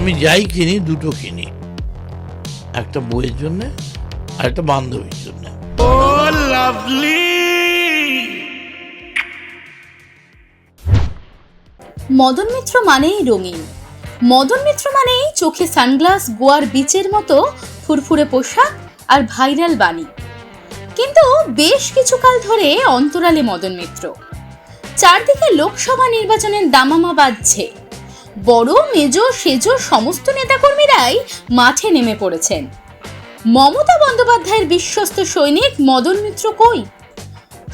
আমি যাই কিনি দুটো কিনি। একটা বইয়ের জন্যে আর একটা বান্ধবীর জন্য। ও লাভলি! মদন মিত্র মানেই রঙিন। মদন মিত্র মানেই চোখে সানগ্লাস গোয়ার বিচের মতো ফুরফুরে পোশাক আর ভাইরাল বাণী। কিন্তু বেশ কিছুকাল ধরে অন্তরালে মদন মিত্র। চারদিকে লোকসভা নির্বাচনের দামামা বাজছে। বড়, মেজ, সেজ সমস্ত নেতাকর্মীরাই মাঠে নেমে পড়েছেন। মমতা বন্দ্যোপাধ্যায়ের বিশ্বস্ত সৈনিক মদন মিত্র কই?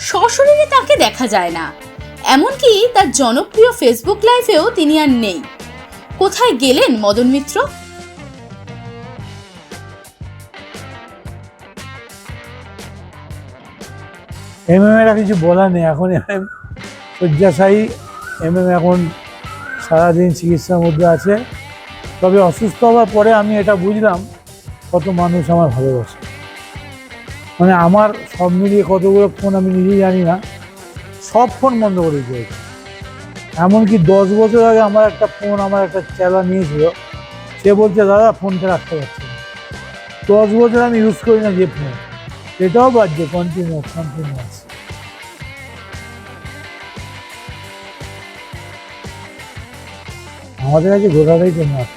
সশরীরে তাকে দেখা যায় না। এমনকি তার জনপ্রিয় ফেসবুক লাইভেও তিনি আর নেই। কোথায় গেলেন মদন মিত্র? এমএম এর কিছু বলার নেই, এখন এমএম, শয্যাশায়ী এমএম এখন সারাদিন চিকিৎসার মধ্যে আছে। তবে অসুস্থ হওয়ার পরে আমি এটা বুঝলাম, কত মানুষ আমার ভালোবাসে। মানে আমার সব মিলিয়ে কতগুলো ফোন আমি নিজেই জানি না, সব ফোন বন্ধ করে দিয়েছে এমনকি দশ বছর আগে আমার একটা ফোন, আমার একটা চেলা নিয়েছিল, সে বলছে, দাদা, ফোনটা রাখতে পারছি না। দশ বছর আমি ইউজ করি না যে ফোন, সেটাও বাজছে কন্টিনিউ কন্টিনিউয়াস আমাদের কাছে গোটাটাই তো মাঠ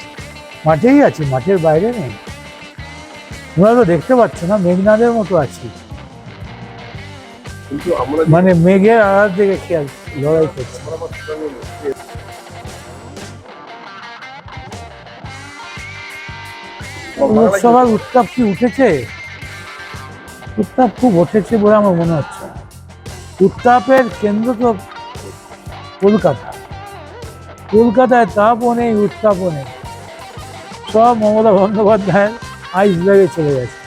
মাঠেই আছি মাঠের বাইরে নেই। তোমরা তো দেখতে পাচ্ছ না মেঘনাদের মতো আছি। মানে মেঘের আড়ার দিকে খেয়াল লড়াই করছি। লোকসভার উত্তাপ কি উঠেছে? উত্তাপ খুব উঠেছে বলে আমার মনে হচ্ছে উত্তাপের কেন্দ্র তো কলকাতা। কলকাতায় তাপও নেই উত্তাপও নেই সব মমতা বন্দ্যোপাধ্যায়ের আইস ব্যাগে চলে গেছে।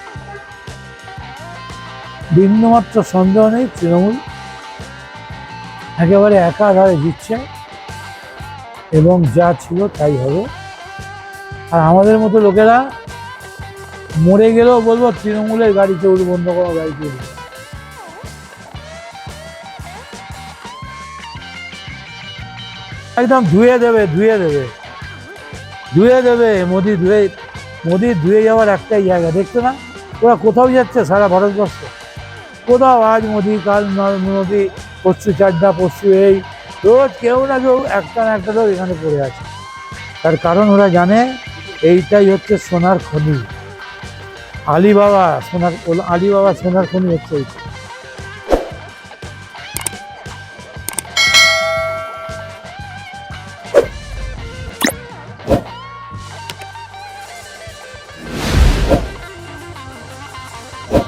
বিন্দুমাত্র সন্দেহ নেই, তৃণমূল একেবারে একাধারে জিতছে এবং যা ছিল তাই হবে। আর আমাদের মতো লোকেরা মরে গেলেও বলব, তৃণমূলের গাড়ি চৌড় বন্ধ করো গাড়ি চৌড় একদম ধুয়ে দেবে ধুয়ে দেবে। ধুয়ে দেবে, মোদি ধুয়ে মোদি ধুয়ে যাওয়ার একটাই জায়গা দেখছ না? ওরা কোথাও যাচ্ছে সারা ভারতবর্ষ। কোথাও আজ মোদি, কাল মোদি, পরশু চাড্ডা পরশু এই। রোজ কেউ না কেউ একটা না একটা লোক এখানে পড়ে আছে। তার কারণ ওরা জানে, এইটাই হচ্ছে সোনার খনি। আলিবাবা, সোনার আলিবাবা, সোনার খনি হচ্ছে এইটা।